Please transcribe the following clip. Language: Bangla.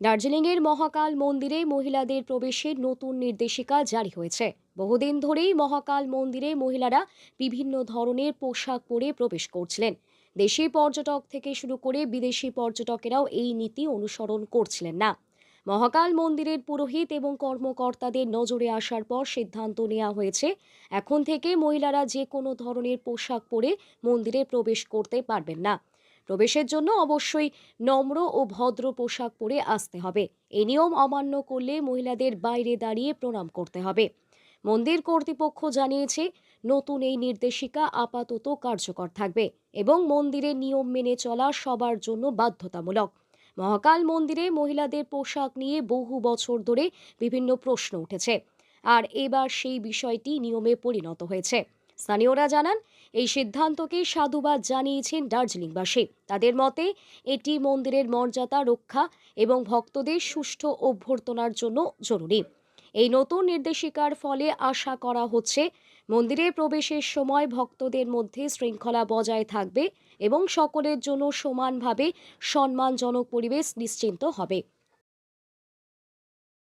দার্জিলিংয়ের মহাকাল মন্দিরে মহিলাদের প্রবেশের নতুন নির্দেশিকা জারি হয়েছে। বহুদিন ধরেই মহাকাল মন্দিরে মহিলারা বিভিন্ন ধরনের পোশাক পরে প্রবেশ করছিলেন। দেশি পর্যটক থেকে শুরু করে বিদেশি পর্যটকেরাও এই নীতি অনুসরণ করছিলেন না। মহাকাল মন্দিরের পুরোহিত এবং কর্মকর্তাদের নজরে আসার পর সিদ্ধান্ত নেওয়া হয়েছে, এখন থেকে মহিলারা যে কোনো ধরনের পোশাক পরে মন্দিরে প্রবেশ করতে পারবেন না। প্রবেশের জন্য অবশ্যই নম্র ও ভদ্র পোশাক পরে আসতে হবে। এ নিয়ম অমান্য করলে মহিলাদের বাইরে দাঁড়িয়ে প্রণাম করতে হবে। মন্দির কর্তৃপক্ষ জানিয়েছে, নতুন এই নির্দেশিকা আপাতত কার্যকর থাকবে এবং মন্দিরের নিয়ম মেনে চলা সবার জন্য বাধ্যতামূলক। মহাকাল মন্দিরে মহিলাদের পোশাক নিয়ে বহু বছর ধরে বিভিন্ন প্রশ্ন উঠেছে। আর এবার সেই বিষয়টি নিয়মে পরিণত হয়েছে। স্থানীয়রা জানান, এই সিদ্ধান্তকে সাধুবাদ জানিয়েছেন দার্জিলিংবাসী। তাদের মতে, এটি মন্দিরের মর্যাদা রক্ষা এবং ভক্তদের সুষ্ঠু অভ্যর্থনার জন্য জরুরি। এই নতুন নির্দেশিকার ফলে আশা করা হচ্ছে, মন্দিরে প্রবেশের সময় ভক্তদের মধ্যে শৃঙ্খলা বজায় থাকবে এবং সকলের জন্য সমানভাবে সম্মানজনক পরিবেশ নিশ্চিন্ত হবে।